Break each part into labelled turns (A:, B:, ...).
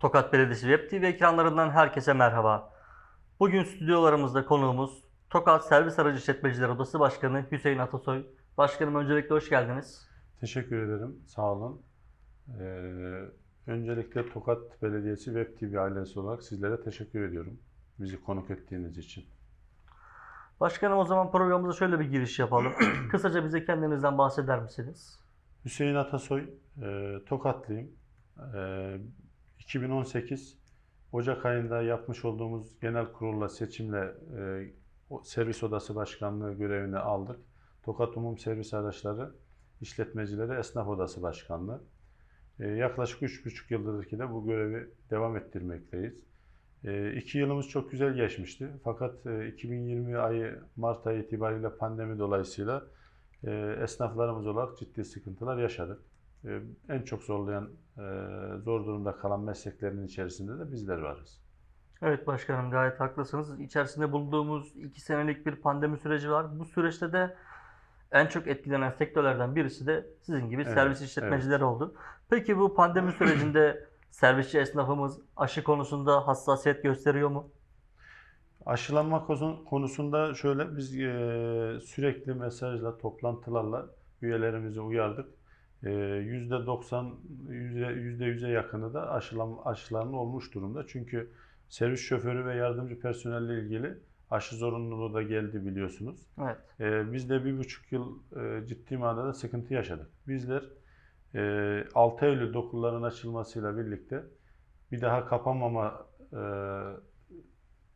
A: Tokat Belediyesi Web TV ekranlarından herkese merhaba. Bugün stüdyolarımızda konuğumuz Tokat Servis Aracı İşletmeciler Odası Başkanı Hüseyin Atasoy. Başkanım öncelikle hoş geldiniz.
B: Teşekkür ederim. Sağ olun. Ee, öncelikle Tokat Belediyesi Web TV ailesi olarak sizlere teşekkür ediyorum. Bizi konuk ettiğiniz için.
A: Başkanım o zaman programımıza şöyle bir giriş yapalım. Kısaca bize kendinizden bahseder misiniz?
B: Hüseyin Atasoy, e, Tokatlıyım. E, 2018 Ocak ayında yapmış olduğumuz genel kurulla seçimle e, servis odası başkanlığı görevini aldık. Tokat Umum Servis Araçları İşletmecileri Esnaf Odası Başkanlığı. E, yaklaşık 3,5 yıldır ki de bu görevi devam ettirmekteyiz. E, iki yılımız çok güzel geçmişti. Fakat e, 2020 ayı Mart ayı itibariyle pandemi dolayısıyla e, esnaflarımız olarak ciddi sıkıntılar yaşadık. E, en çok zorlayan, e, zor durumda kalan mesleklerin içerisinde de bizler varız.
A: Evet başkanım gayet haklısınız. İçerisinde bulunduğumuz iki senelik bir pandemi süreci var. Bu süreçte de en çok etkilenen sektörlerden birisi de sizin gibi
B: Evet,
A: servis işletmecileri oldu. Peki bu pandemi sürecinde servisçi esnafımız aşı konusunda hassasiyet gösteriyor mu?
B: Aşılanma konusunda şöyle biz e, sürekli mesajla, toplantılarla üyelerimizi uyardık. E, %90, yüzde 100'e yakını da aşılan, aşıların olmuş durumda. Çünkü servis şoförü ve yardımcı personelle ilgili aşı zorunluluğu da geldi biliyorsunuz.
A: Evet.
B: Ee, biz de bir buçuk yıl e, ciddi manada sıkıntı yaşadık. Bizler e, 6 Eylül okulların açılmasıyla birlikte bir daha kapanmama e,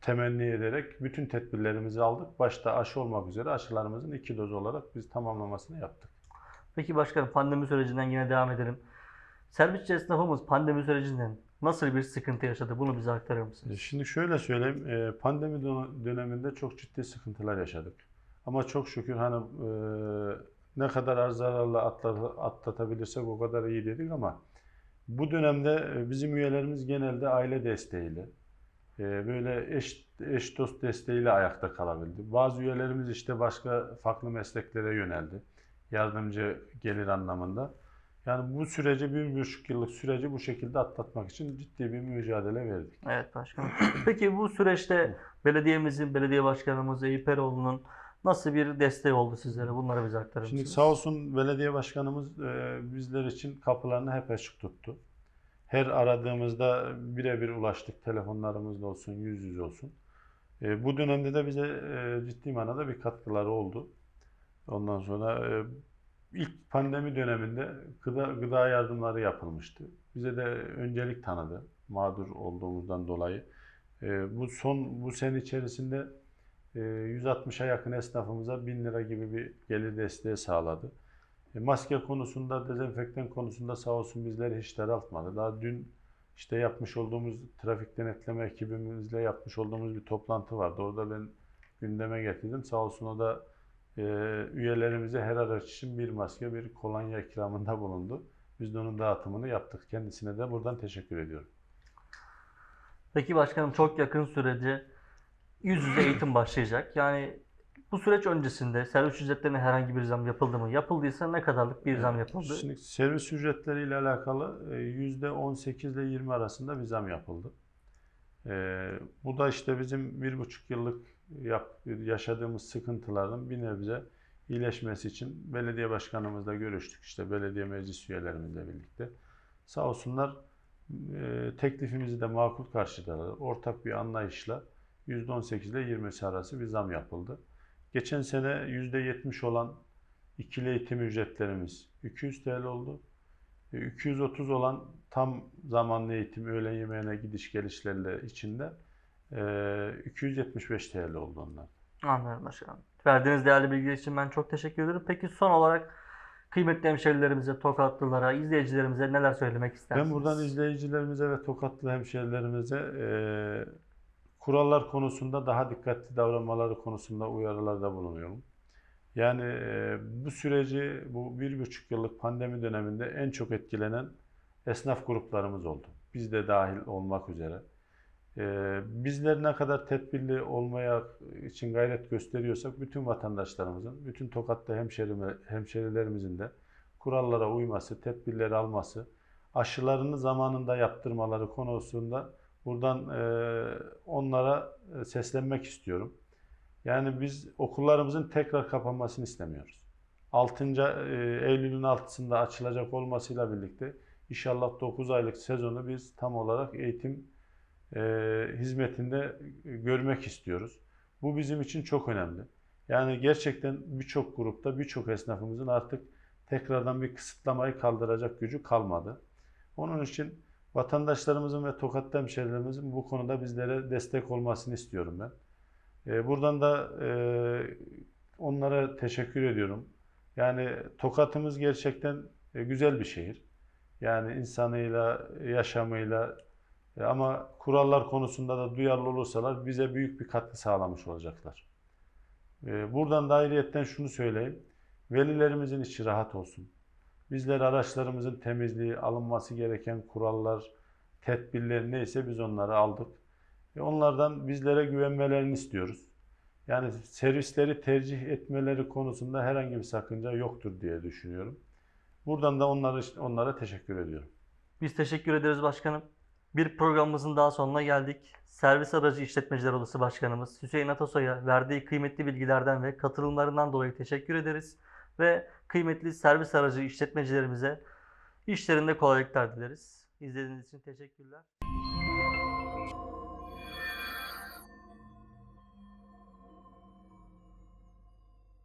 B: temenni ederek bütün tedbirlerimizi aldık. Başta aşı olmak üzere aşılarımızın iki doz olarak biz tamamlamasını yaptık.
A: Peki başkanım pandemi sürecinden yine devam edelim. Servisçi esnafımız pandemi sürecinden nasıl bir sıkıntı yaşadı? Bunu bize aktarır
B: E,
A: mısınız?
B: Şimdi şöyle söyleyeyim, e, pandemi dön- döneminde çok ciddi sıkıntılar yaşadık. Ama çok şükür hani e, ne kadar atla- atlatabilirsek o kadar iyi dedik ama bu dönemde e, bizim üyelerimiz genelde aile desteğiyle, e, böyle eş, eş dost desteğiyle ayakta kalabildi. Bazı üyelerimiz işte başka farklı mesleklere yöneldi. Yardımcı gelir anlamında. Yani bu süreci, bir buçuk yıllık süreci bu şekilde atlatmak için ciddi bir mücadele verdik.
A: Evet başkanım. Peki bu süreçte belediyemizin, belediye başkanımız Eyüp Eroğlu'nun nasıl bir desteği oldu sizlere? Bunları bize aktarır
B: Şimdi
A: mısınız?
B: sağ olsun belediye başkanımız e, bizler için kapılarını hep açık tuttu. Her aradığımızda birebir ulaştık. Telefonlarımızda olsun, yüz yüze olsun. E, bu dönemde de bize e, ciddi manada bir katkıları oldu. Ondan sonra e, ilk pandemi döneminde gıda, gıda yardımları yapılmıştı. Bize de öncelik tanıdı mağdur olduğumuzdan dolayı. E, bu son bu sene içerisinde e, 160'a yakın esnafımıza 1000 lira gibi bir gelir desteği sağladı. E, Maske konusunda, dezenfektan konusunda sağ olsun bizleri hiç daraltmadı. Daha dün işte yapmış olduğumuz trafik denetleme ekibimizle yapmış olduğumuz bir toplantı vardı. Orada ben gündeme getirdim. Sağ olsun o da e, üyelerimize her araç için bir maske, bir kolonya ikramında bulundu. Biz de onun dağıtımını yaptık. Kendisine de buradan teşekkür ediyorum.
A: Peki başkanım çok yakın sürece yüz yüze eğitim başlayacak. Yani bu süreç öncesinde servis ücretlerine herhangi bir zam yapıldı mı? Yapıldıysa ne kadarlık bir zam yapıldı?
B: Şimdi servis ücretleriyle alakalı e, yüzde 18 ile 20 arasında bir zam yapıldı. E, bu da işte bizim bir buçuk yıllık yaşadığımız sıkıntıların bir nebze iyileşmesi için belediye başkanımızla görüştük. işte belediye meclis üyelerimizle birlikte. Sağ olsunlar e, teklifimizi de makul karşıladılar. Ortak bir anlayışla %18 ile 20'si arası bir zam yapıldı. Geçen sene %70 olan İkili eğitim ücretlerimiz 200 TL oldu. E, 230 olan tam zamanlı eğitim öğlen yemeğine gidiş gelişlerle içinde e, 275 TL oldu onlar.
A: Anlıyorum başkanım. Verdiğiniz değerli bilgiler için ben çok teşekkür ederim. Peki son olarak kıymetli hemşerilerimize, Tokatlılara, izleyicilerimize neler söylemek istersiniz?
B: Ben buradan izleyicilerimize ve Tokatlı hemşehrilerimize e, kurallar konusunda daha dikkatli davranmaları konusunda uyarılarda bulunuyorum. Yani e, bu süreci, bu bir buçuk yıllık pandemi döneminde en çok etkilenen esnaf gruplarımız oldu. Biz de dahil olmak üzere. E, bizler ne kadar tedbirli olmaya için gayret gösteriyorsak bütün vatandaşlarımızın, bütün hemşerime, hemşerilerimizin de kurallara uyması, tedbirleri alması, aşılarını zamanında yaptırmaları konusunda buradan e, onlara e, seslenmek istiyorum. Yani biz okullarımızın tekrar kapanmasını istemiyoruz. 6. e, Eylül'ün 6'sında açılacak olmasıyla birlikte inşallah 9 aylık sezonu biz tam olarak eğitim e, hizmetinde görmek istiyoruz. Bu bizim için çok önemli. Yani gerçekten birçok grupta, birçok esnafımızın artık tekrardan bir kısıtlamayı kaldıracak gücü kalmadı. Onun için vatandaşlarımızın ve Tokat hemşehrilerimizin bu konuda bizlere destek olmasını istiyorum ben. E, buradan da e, onlara teşekkür ediyorum. Yani Tokat'ımız gerçekten e, güzel bir şehir. Yani insanıyla, yaşamıyla ama kurallar konusunda da duyarlı olursalar bize büyük bir katkı sağlamış olacaklar. E, Buradan da ayrıyetten şunu söyleyeyim. Velilerimizin içi rahat olsun. Bizler araçlarımızın temizliği, alınması gereken kurallar, tedbirler neyse biz onları aldık. Ve onlardan bizlere güvenmelerini istiyoruz. Yani servisleri tercih etmeleri konusunda herhangi bir sakınca yoktur diye düşünüyorum. Buradan da onlara, onlara teşekkür ediyorum.
A: Biz teşekkür ederiz başkanım. Bir programımızın daha sonuna geldik. Servis Aracı İşletmeciler Odası Başkanımız Hüseyin Atasoy'a verdiği kıymetli bilgilerden ve katılımlarından dolayı teşekkür ederiz. Ve kıymetli servis aracı işletmecilerimize işlerinde kolaylıklar dileriz. İzlediğiniz için teşekkürler.